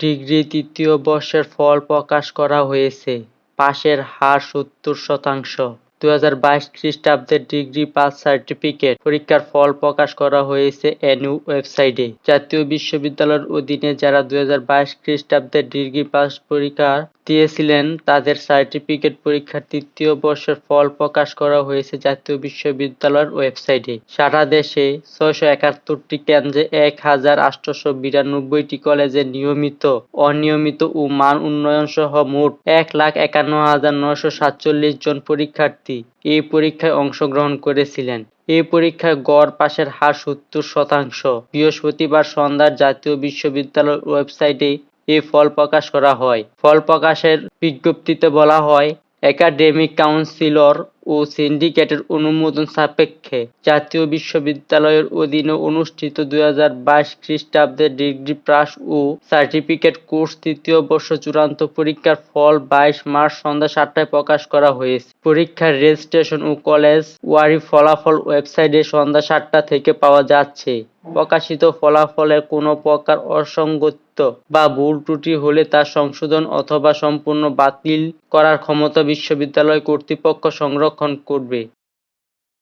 Degree তৃতীয় বর্ষের ফল প্রকাশ করা হয়েছে। পাশের হার সত্তর শতাংশ। দু হাজার বাইশ খ্রিস্টাব্দের ডিগ্রি পাস সার্টিফিকেট পরীক্ষার ফল প্রকাশ করা হয়েছে এনইউ ওয়েবসাইটে। জাতীয় বিশ্ববিদ্যালয়ের অধীনে যারা দু হাজার বাইশ খ্রিস্টাব্দের ডিগ্রি পাস পরীক্ষা দিয়েছিলেন, তাদের সার্টিফিকেট পরীক্ষার তৃতীয় বর্ষের ফল প্রকাশ করা হয়েছে জাতীয় বিশ্ববিদ্যালয়ের ওয়েবসাইটে। সারা দেশে ছয়শো একাত্তরটি কেন্দ্রে এক হাজার আটশোশো বিরানব্বইটি কলেজে নিয়মিত, অনিয়মিত ও মান উন্নয়ন সহ মোট এক লাখ একান্ন হাজার নয়শো সাতচল্লিশ জন পরীক্ষার্থী এই পরীক্ষায় অংশগ্রহণ করেছিলেন। এই পরীক্ষায় গড় পাশের হার সত্তর শতাংশ। বৃহস্পতিবার সন্ধ্যার জাতীয় বিশ্ববিদ্যালয়ের ওয়েবসাইটে এই ফল প্রকাশ করা হয়। ফল প্রকাশের বিজ্ঞপ্তিতে বলা হয় একাডেমিক কাউন্সিলর ও সিন্ডিকেটের অনুমোদন সাপেক্ষে জাতীয় বিশ্ববিদ্যালয়ের অধীনে অনুষ্ঠিত দুই হাজার বাইশ খ্রিস্টাব্দের ডিগ্রি পাস ও সার্টিফিকেট কোর্স তৃতীয় বর্ষ চূড়ান্ত পরীক্ষার ফল বাইশ মার্চ সন্ধ্যা সাতটায় প্রকাশ করা হয়েছে। পরীক্ষার রেজিস্ট্রেশন ও কলেজ ওয়ারি ফলাফল ওয়েবসাইটে সন্ধ্যা সাতটা থেকে পাওয়া যাচ্ছে। প্রকাশিত ফলাফলের কোনো প্রকার অসঙ্গত বা ভুল ত্রুটি হলে তা সংশোধন অথবা সম্পূর্ণ বাতিল করার ক্ষমতা বিশ্ববিদ্যালয় কর্তৃপক্ষ সংরক্ষণ করবে।